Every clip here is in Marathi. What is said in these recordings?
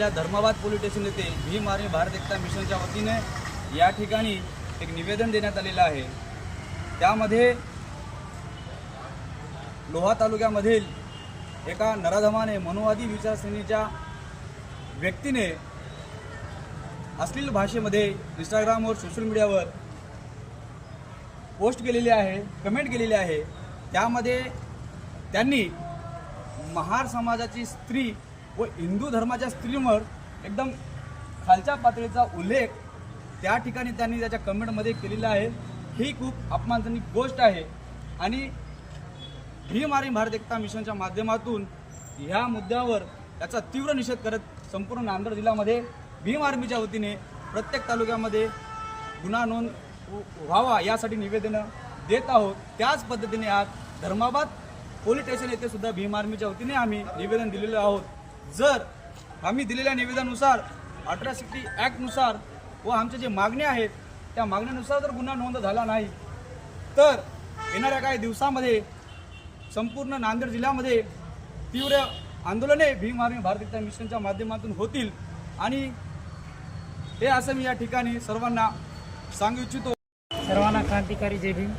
आपल्या धर्माबाद पोलीस स्टेशन येथे भीम आर्मी भारत एकता मिशनच्या वतीने या ठिकाणी एक निवेदन देण्यात आलेलं आहे. त्यामध्ये लोहा तालुक्यामधील एका नराधमाने मनुवादी विचारसरणीच्या व्यक्तीने अश्लील भाषेमध्ये इंस्टाग्रामवर सोशल मीडियावर पोस्ट केलेली आहे कमेंट केलेली आहे. त्यामध्ये त्यांनी महार समाजाची स्त्री व हिंदू धर्माच्या स्त्रीवर एकदम खालच्या पातळीचा उल्लेख त्या ठिकाणी त्यांनी त्याच्या कमेंटमध्ये केलेला आहे. ही खूप अपमानजनक गोष्ट आहे. आणि भीम आर्मी भारत एकता मिशनच्या माध्यमातून ह्या मुद्द्यावर त्याचा तीव्र निषेध करत संपूर्ण नांदेड जिल्ह्यामध्ये भीम आर्मीच्या वतीने प्रत्येक तालुक्यामध्ये गुन्हा नोंद व्हावा यासाठी निवेदनं देत आहोत. त्याच पद्धतीने आज धर्माबाद पोलीस स्टेशन येथे सुद्धा भीम आर्मीच्या वतीने आम्ही निवेदन दिलेलं आहोत. जर आम्ही दिलेल्या निवेदनानुसार अठरा सिक्स्टी ॲक्टनुसार व आमच्या जे मागण्या आहेत त्या मागण्यानुसार जर गुन्हा नोंद झाला नाही तर येणाऱ्या काही दिवसामध्ये संपूर्ण नांदेड जिल्ह्यामध्ये तीव्र आंदोलने भीम आर्मी भारत मिशनच्या माध्यमातून होतील. आणि हे असं मी या ठिकाणी सर्वांना सांगू इच्छितो. सर्वांना क्रांतिकारी जय भीम.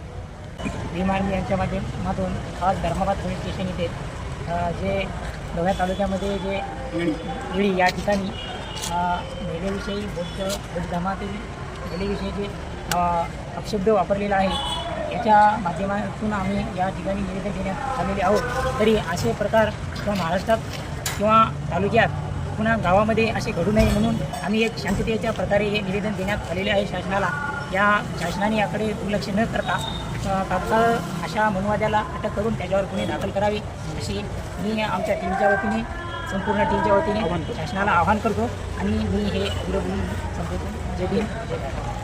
भीम आर्मी यांच्या माध्यमातून आज धर्माबाद पोलीस स्टेशन इथे जे लोह्या तालुक्यामध्ये जे इळी या ठिकाणी मेलेविषयी महिलेविषयी बौद्ध बौद्ध धर्मातील महिलेविषयी जे अपशब्द वापरलेला आहे. याच्या माध्यमातून आम्ही या ठिकाणी निवेदन देण्यात आलेले आहोत. तरी असे प्रकार किंवा महाराष्ट्रात किंवा तालुक्यात पुन्हा गावामध्ये असे घडू नये म्हणून आम्ही एक शांततेच्या प्रकारे हे निवेदन देण्यात आलेले आहे शासनाला. या शासनाने याकडे दुर्लक्ष न करता तात्काळ अशा मनुवाद्याला अटक करून त्याच्यावर गुन्हे दाखल करावे अशी मी आमच्या टीमच्या वतीने संपूर्ण टीमच्या वतीने शासनाला आवाहन करतो आणि मी हे संपवतो जय भीम